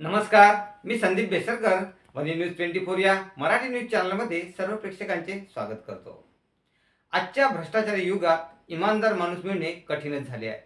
नमस्कार मी Sandeep Besarkar Wani News twenty four या Marathi news चॅनलमध्ये सर्व प्रेक्षकांचे स्वागत करतो. आजच्या भ्रष्टाचार युगात इमानदार माणूस मिळणे कठीणच झाले आहे.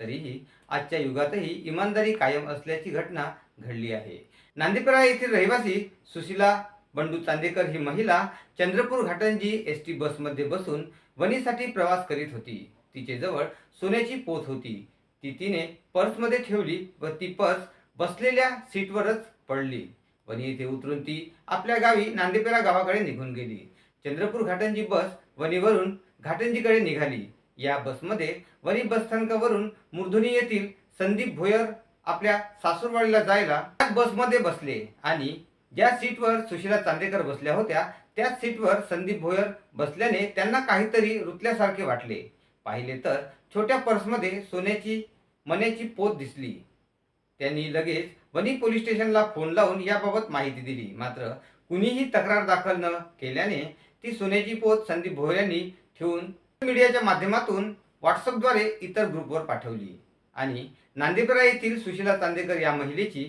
तरीही आजच्या युगातही इमानदारी कायम असल्याची घटना घडली आहे. नांदीपरा येथील रहिवासी सुशीला बंडू चांदेकर ही महिला चंद्रपूर घाटंजी एस टी बसमध्ये बसून वनीसाठी प्रवास करीत होती. तिचे जवळ सोन्याची पोत होती. ती तिने पर्समध्ये ठेवली व ती पर्स बसलेल्या सीटवरच पडली. वणी येथे उतरून ती आपल्या गावी नांदेपेरा गावाकडे निघून गेली. चंद्रपूर घाटंजी बस वणीवरून घाटंजीकडे निघाली. या बसमध्ये वणी बसस्थानकावरून मुर्धुनी येथील संदीप भोयर आपल्या सासूरवाडीला जायला बसमध्ये बसले आणि ज्या सीटवर सुशीला चांदेकर बसल्या होत्या त्याच सीटवर संदीप भोयर बसल्याने त्यांना काहीतरी रुतल्यासारखे वाटले. पाहिले तर छोट्या पर्समध्ये सोन्याची मण्याची पोत दिसली. त्यांनी लगेच वणी पोलीस स्टेशनला फोन लावून याबाबत माहिती दिली. मात्र कुणीही तक्रार दाखल न केल्याने ती सोन्याची पोत संदीप भोयर यांनी ठेवून मीडियाच्या माध्यमातून व्हॉट्सअपद्वारे इतर ग्रुपवर पाठवली. आणि नांदेपरा येथील सुशीला चांदेकर या महिलेची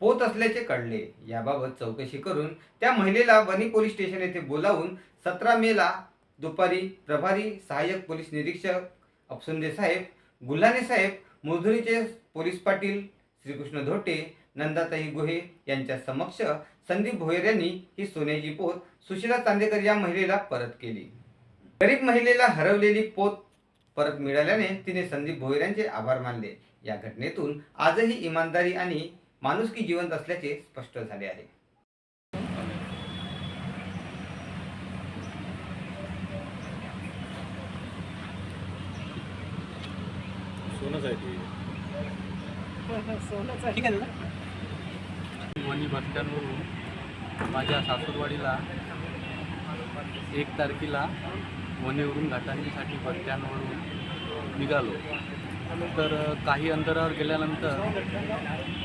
पोत असल्याचे कळले. याबाबत चौकशी करून त्या महिलेला वणी पोलीस स्टेशन येथे बोलावून सतरा मेला दुपारी प्रभारी सहाय्यक पोलीस निरीक्षक अपसुंदे साहेब गुल्हाने साहेब मुरधुरीचे पोलीस पाटील श्रीकृष्ण धोटे नंदाताई गोहे यांच्या समक्ष संदीप भोयर यांनी ही सोन्याची पोत सुशीला चांदेकर या महिलेला परत केली. गरीब महिलेला हरवलेली पोत परत मिळाल्याने तिने संदीप भोयर यांचे आभार मानले. या घटनेतून आजही इमानदारी आणि माणुसकी जिवंत असल्याचे स्पष्ट झाले आहे. सोनच आहे ते. ठीक आहे बसस्टँडवरून माझ्या सासूरवाडीला एक तारखेला वणीवरून घाटांनीसाठी बसस्टँडवरून निघालो. तर काही अंतरावर गेल्यानंतर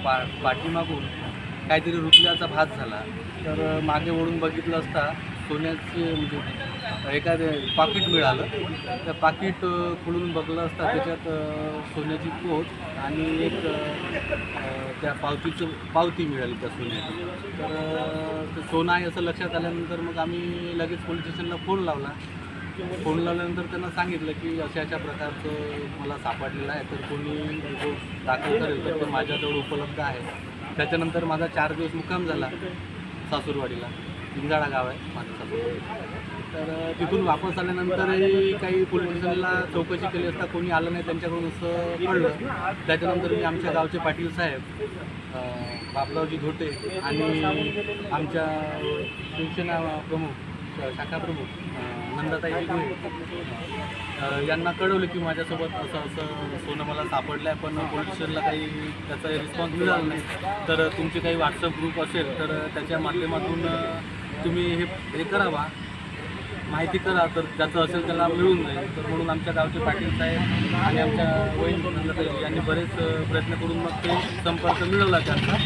पा पाठीमागून काहीतरी रुपल्याचा भात झाला. तर मागे वळून बघितलं असता सोन्याचे म्हणजे एखादे पाकिट मिळालं त्या पाकिट खोलून बघलं असता त्याच्यात सोन्याची पोत आणि एक त्या पावतीचं पावती मिळाली त्या सोन्याची. तर ते सोनं आहे असं लक्षात आल्यानंतर मग आम्ही लगेच पोलीस स्टेशनला फोन लावला. फोन लावल्यानंतर त्यांना सांगितलं की अशा अशा प्रकारचं मला सापडलेलं आहे. तर कोणी रिपोर्ट दाखल करेल तर ते माझ्याजवळ उपलब्ध आहे. त्याच्यानंतर माझा चार दिवस मुक्काम झाला सासूरवाडीला. इंजाळा गाव आहे माझं तर तिथून वापस आल्यानंतरही काही पोलीस स्टेशनला चौकशी केली असता कोणी आलं नाही त्यांच्याकडून असं कळलं. त्याच्यानंतर मी आमच्या गावचे पाटील साहेब बापरावजी धोटे आणि आमच्या शिवसेना प्रमुख शाखा प्रमुख नंदाताई गोहे यांना कळवलं की माझ्यासोबत असं असं सोनं मला सापडलं आहे पण पोलीस स्टेशनला काही त्याचा रिस्पॉन्स मिळाला नाही. तर तुमचे काही व्हॉट्सअप ग्रुप असेल तर त्याच्या माध्यमातून तुम्ही हे हे करावा. माहिती करा तर ज्याचं असेल त्याला मिळून जाईल. तर म्हणून आमच्या गावचे पाटील साहेब आणि आमच्या वहीन यांनी बरेच प्रयत्न करून मग ते संपर्क मिळवला त्यांचा.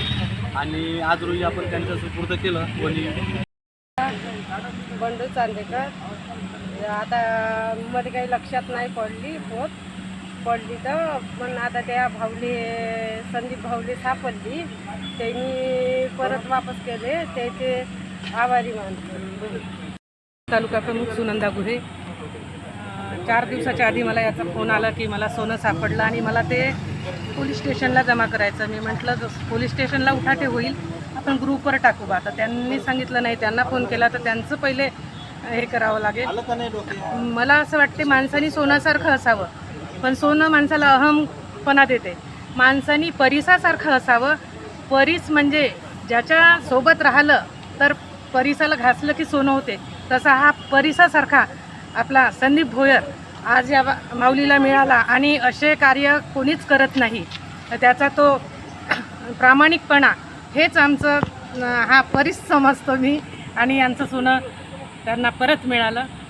आणि आज रोजी आपण त्यांच्या सुपूर्द केलं. वनी बंडू चांदेकर. आता मध्ये काही लक्षात नाही पडली पोत. पडली तर पण आता त्या भावले संदीप भावले सापडली. त्यांनी परत वापस केले. त्याचे आभारी मानतो. तालुका प्रमुख सुनंदा गुहे. चार दिवसाच्या आधी मला याचा फोन आला की मला सोनं सापडलं आणि मला ते पोलीस स्टेशनला जमा करायचं. मी म्हटलं जस- पोलीस स्टेशनला उठाटे होईल आपण ग्रुपवर टाकू बा. तर त्यांनी सांगितलं नाही त्यांना फोन केला तर त्यांचं पहिले हे करावं लागेल. मला असं वाटते माणसानी सोन्यासारखं असावं पण सोनं माणसाला अहमपणा देते. माणसानी परिसासारखं असावं. परीस म्हणजे ज्याच्या सोबत राहिलं तर परिसाला घासलं की सोनं होते तसा हा परिसासारखा आपला संदीप भोयर आज या बा- माऊलीला मिळाला आणि असे कार्य कोणीच करत नाही. तर त्याचा तो प्रामाणिकपणा हेच आमचं हा परीस समजतो मी आणि यांचं सोनं त्यांना परत मिळालं.